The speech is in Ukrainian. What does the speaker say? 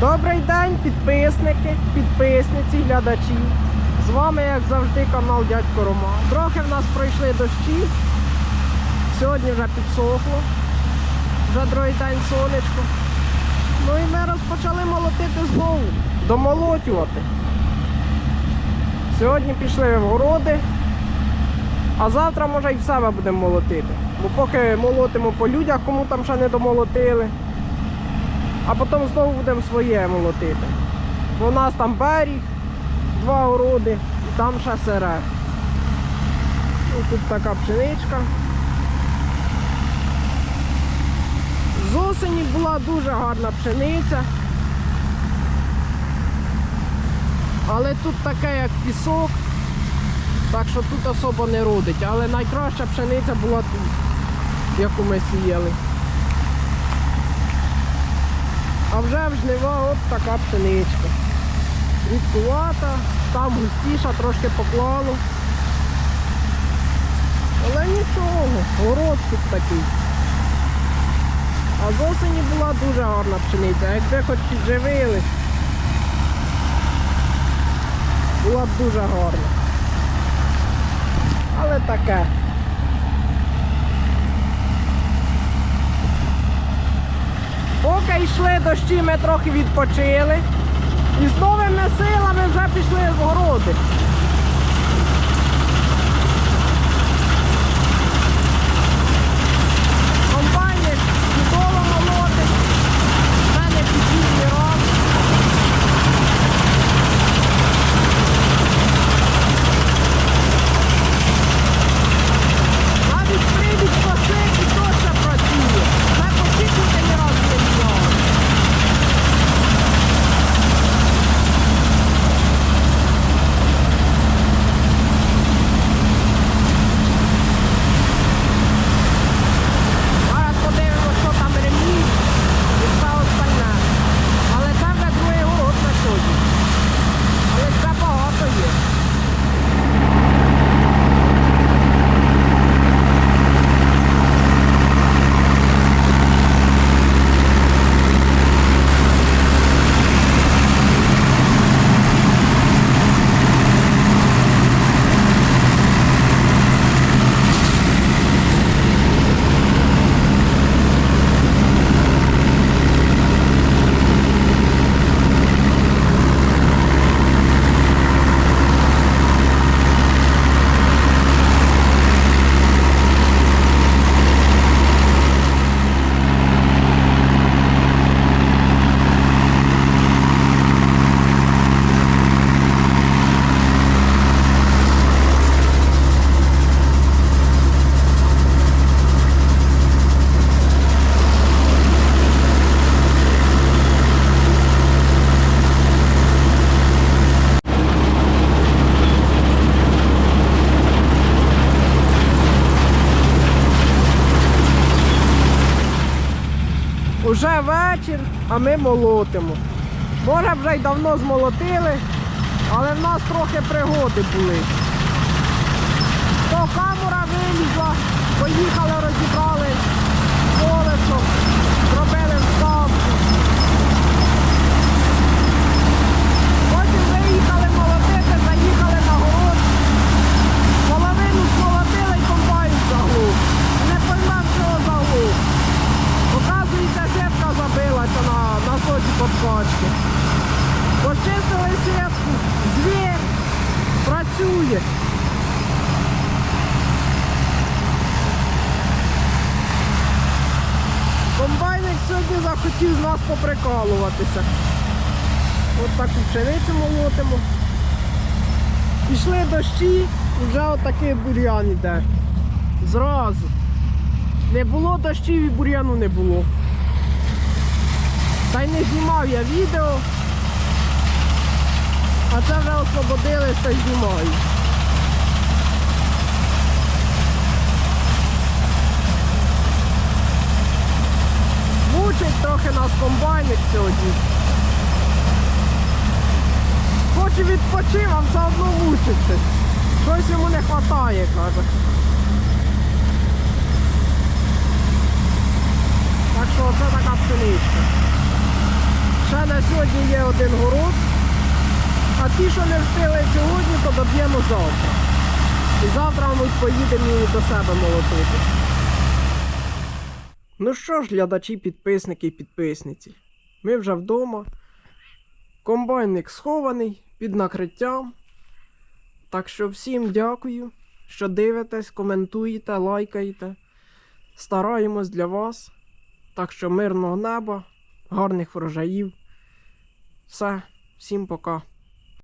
Добрий день, підписники, підписниці, глядачі. З вами, як завжди, канал Дядько Рома. Трохи в нас пройшли дощі. Сьогодні вже підсохло. Вже другий день сонечко. Ну і ми розпочали молотити знову. Домолотювати. Сьогодні пішли в городи, а завтра може і в себе будемо молотити. Бо поки молотимо по людях, кому там ще не домолотили. А потім знову будемо своє молотити. У нас там берег, два городи і там ще сире. Ну, тут така пшеничка. З осені була дуже гарна пшениця. Але тут таке, як пісок, так що тут особо не родить. Але найкраща пшениця була тут, яку ми сіяли. А вже в жнива от така пшеничка. Рідкувата, там густіша, трошки поклало. Але нічого, город тут такий. А з осені була дуже гарна пшениця. Якби хоч підживили, була б дуже гарна. Але таке. Поки йшли дощі, ми трохи відпочили. І з новими силами вже пішли в городи. Комбайник чудово молотить. В мене підійний раз. Навіть прийдуть коси і то ще працює. Це посічники ні разу не міняли. Зараз подивимося, що там ремні і все остальне. Але це вже другий город на сьогодні. Але ще багато є. Уже вечір, а ми молотимо. Може вже й давно змолотили, але в нас трохи пригоди були. То камера вилізла, поїхали, подкачки. Почистили сітку, звір працює. Комбайник сьогодні захотів з нас поприкалуватися. От таку пшеницю молотимо. Пішли дощі вже отакий бур'ян іде. Зразу. Не було дощів і бур'яну не було. Та й не знімав я відео. А це вже освободились та й знімаю. Мучить трохи нас комбайник сьогодні. Хоч і відпочив, а все одно мучиться. Щось йому не вистачає, каже. Так що оце така пшеничка. Ще на сьогодні є один город, а ті, що не встигли сьогодні, то доб'ємо завтра. І завтра, мабуть, поїдемо і до себе молотити. Ну що ж, глядачі, підписники і підписниці, ми вже вдома. Комбайник схований під накриттям. Так що всім дякую, що дивитесь, коментуєте, лайкаєте. Стараємось для вас. Так що мирного неба, гарних врожаїв. Все, всім пока.